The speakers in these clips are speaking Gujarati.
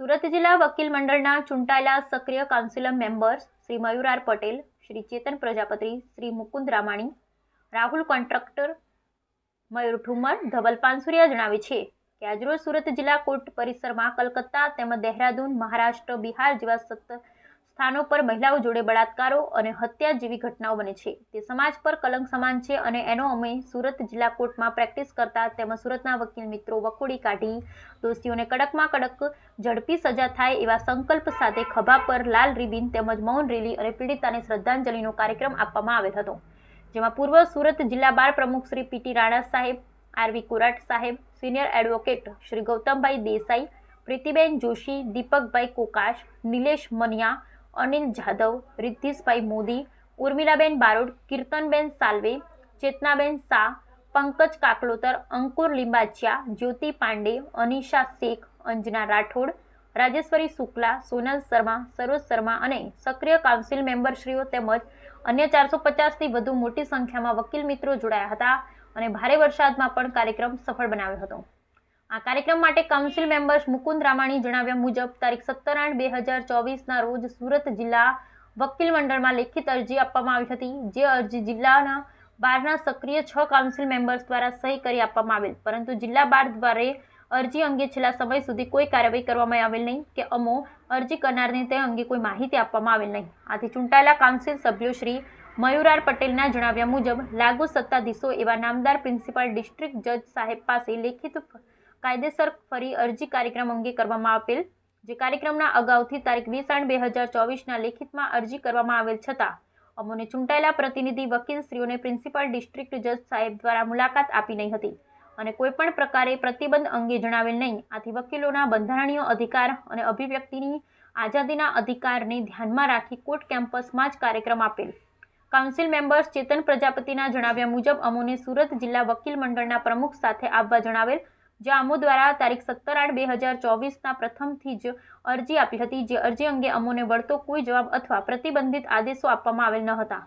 સુરત જિલ્લા વકીલ મંડળના ચૂંટાયેલા સક્રિય councillor members Shri Mayur R Patel, Shri Chetan Prajapati, Shri Mukund Ramani, Rahul Contractor Mayur Thummar, Dhaval Pansuriya જણાવે છે કે આજરોજ સુરત જિલ્લા કોર્ટ પરિસરમાં કલકત્તા તેમજ દહેરાદૂન, મહારાષ્ટ્ર, બિહાર જેવા સત્ત સ્થાનો પર મહિલાઓ જોડે બળાત્કારો અને હત્યા જેવી ઘટનાઓ બને છે. તે સમાજ પર કલંક સમાન છે અને એનો અમે સુરત જિલ્લા કોર્ટમાં પ્રેક્ટિસ કરતા તેમજ સુરતના વકીલ મિત્રો વખોડી કાઢી દોષીઓને કડકમાં કડક ઝડપી સજા થાય એવા સંકલ્પ સાથે ખભા પર લાલ રિબિન તેમજ મૌન રેલી અને પીડિતાને શ્રદ્ધાંજલિનો કાર્યક્રમ આપવામાં આવેલ હતો. જેમાં પૂર્વ સુરત જિલ્લા બાર પ્રમુખ શ્રી પીટી રાણા સાહેબ આરવી કોરાટ સાહેબ, સિનિયર એડવોકેટ શ્રી ગૌતમભાઈ દેસાઈ, પ્રીતિબેન જોશી, દીપકભાઈ કોકાશ, નિલેશ મનિયા અનિલ જાદવ રિદ્ધિશભાઈ મોદી, ઉર્મિલાબેન બારોડ કીર્તનબેન સાલ્વે, ચેતનાબેન શાહ, પંકજ કાકલોતર, અંકુર લિંબાચિયા જ્યોતિ પાંડે, અનિશા શેખ, અંજના રાઠોડ, રાજેશ્વરી શુક્લા, સોનલ શર્મા, સરોજ શર્મા અને સક્રિય કાઉન્સિલ મેમ્બરશ્રીઓ તેમજ અન્ય ચારસો પચાસથી વધુ મોટી સંખ્યામાં વકીલ મિત્રો જોડાયા હતા અને ભારે વરસાદમાં પણ કાર્યક્રમ સફળ બનાવ્યો હતો. આ કાર્યક્રમ માટે કાઉન્સિલ મેમ્બર્સ મુકુંદ રામાણી જણાવ્યા મુજબ તારીખ સત્તર આઠ બે હજાર ચોવીસના રોજ સુરત જિલ્લા વકીલ મંડળમાં લેખિત અરજી આપવામાં આવી હતી. જે અરજી જિલ્લાના બારના સક્રિય છ કાઉન્સિલ મેમ્બર્સ દ્વારા સહી કરી આપવામાં આવેલ. પરંતુ જિલ્લા બાર દ્વારા અરજી અંગે છેલ્લા સમય સુધી કોઈ કાર્યવાહી કરવામાં આવેલ નહીં કે અમો અરજી કરનારને તે અંગે કોઈ માહિતી આપવામાં આવેલ નહીં. આથી ચૂંટાયેલા કાઉન્સિલ સભ્યો શ્રી મયુરાર પટેલના જણાવ્યા મુજબ લાગુ સત્તાધીશો એવા નામદાર પ્રિન્સિપાલ ડિસ્ટ્રિક્ટ જજ સાહેબ પાસે લેખિત કાયદેસર ફરી અરજી કાર્યક્રમ અંગે કરવામાં આપેલ, જે કાર્યક્રમના અગાઉથી તારીખ વીસ આઠ બે હજાર ચોવીસના લેખિતમાં અરજી કરવામાં આવેલ છતાં, અમોને ચૂંટાયેલા પ્રતિનિધિ વકીલશ્રીઓને પ્રિન્સિપાલ ડિસ્ટ્રિક્ટ જજ સાહેબ દ્વારા મુલાકાત આપી નહીં હતી અને કોઈપણ પ્રકારે પ્રતિબંધ અંગે જણાવેલ નહીં. આથી વકીલોના બંધારણીય અધિકાર અને અભિવ્યક્તિની આઝાદીના અધિકારને ધ્યાનમાં રાખી કોર્ટ કેમ્પસમાં જ કાર્યક્રમ આપેલ. કાઉન્સિલ મેમ્બર્સ ચેતન પ્રજાપતિના જણાવ્યા મુજબ અમોને સુરત જિલ્લા વકીલ મંડળના પ્રમુખ સાથે આવવા જણાવેલ જે અમો દ્વારા તારીખ સત્તર આઠ બે હજાર ચોવીસના પ્રથમથી જ અરજી આપી હતી, જે અરજી અંગે અમોને વળતો કોઈ જવાબ અથવા પ્રતિબંધિત આદેશો આપવામાં આવેલ ન હતા.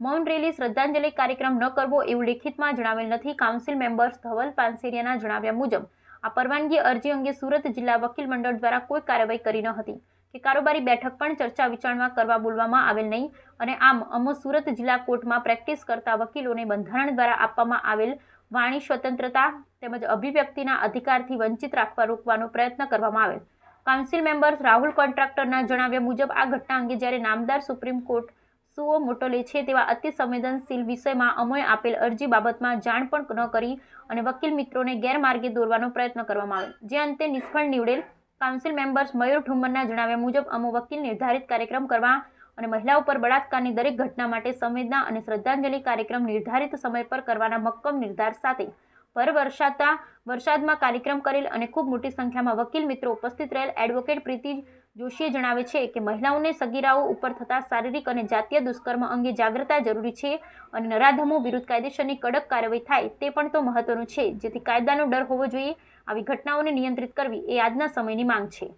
મૌન રેલી શ્રદ્ધાંજલિ કાર્યક્રમ ન કરવો એવું લેખિતમાં જણાવેલ નથી. કાઉન્સિલ મેમ્બર્સ ધવલ પાનસેરિયાના જણાવ્યા મુજબ, આ પરવાનગી અરજી અંગે સુરત જિલ્લા વકીલ મંડળ દ્વારા કોઈ કાર્યવાહી કરી ન હતી કે કારોબારી બેઠક પણ ચર્ચા વિચારણા કરવા બોલવામાં આવેલ નહીં અને આમ અમો સુરત જિલ્લા કોર્ટમાં પ્રેક્ટિસ કરતા વકીલોને બંધારણ દ્વારા આપવામાં આવેલ વાણી સ્વતંત્રતા તેમજ અભિવ્યક્તિના અધિકારથી વંચિત રાખવા રોકવાનો પ્રયત્ન કરવામાં આવેલ. કાઉન્સિલ મેમ્બર્સ રાહુલ કોન્ટ્રાક્ટરના જણાવ્યા મુજબ આ ઘટના અંગે જ્યારે નામદાર સુપ્રીમ કોર્ટ સુઓ મોટોલે છે તેવા અતિ સંવેદનશીલ વિષયમાં અમોએ આપેલ અરજી બાબતમાં જાણ પણ ન કરી અને વકીલ મિત્રોને ગેરમાર્ગે દોરવાનો પ્રયત્ન કરવામાં આવે જે અંતે નિષ્ફળ નીવડેલ કાઉન્સિલ મેમ્બર્સ મયુર ઠુમ્મરના જણાવ્યા મુજબ અમો વકીલ નિર્ધારિત કાર્યક્રમ કરવા અને મહિલાઓ ઉપર બળાત્કારની દરેક ઘટના માટે સંવેદના અને શ્રદ્ધાંજલિ કાર્યક્રમ નિર્ધારિત સમય પર કરવાના મક્કમ નિર્ધાર સાથે પર વરસાતા વરસાદમાં કાર્યક્રમ કરેલ અને ખૂબ મોટી સંખ્યામાં વકીલ મિત્રો ઉપસ્થિત રહેલ એડવોકેટ પ્રીતિ જોશીએ જણાવે છે કે મહિલાઓને સગીરાઓ ઉપર થતા શારીરિક અને જાતીય દુષ્કર્મ અંગે જાગૃતતા જરૂરી છે અને નરાધમો વિરુદ્ધ કાયદેસરની કડક કાર્યવાહી થાય તે પણ તો મહત્વનું છે, જેથી કાયદાનો ડર હોવો જોઈએ. આવી ઘટનાઓને નિયંત્રિત કરવી એ આજના સમયની માંગ છે.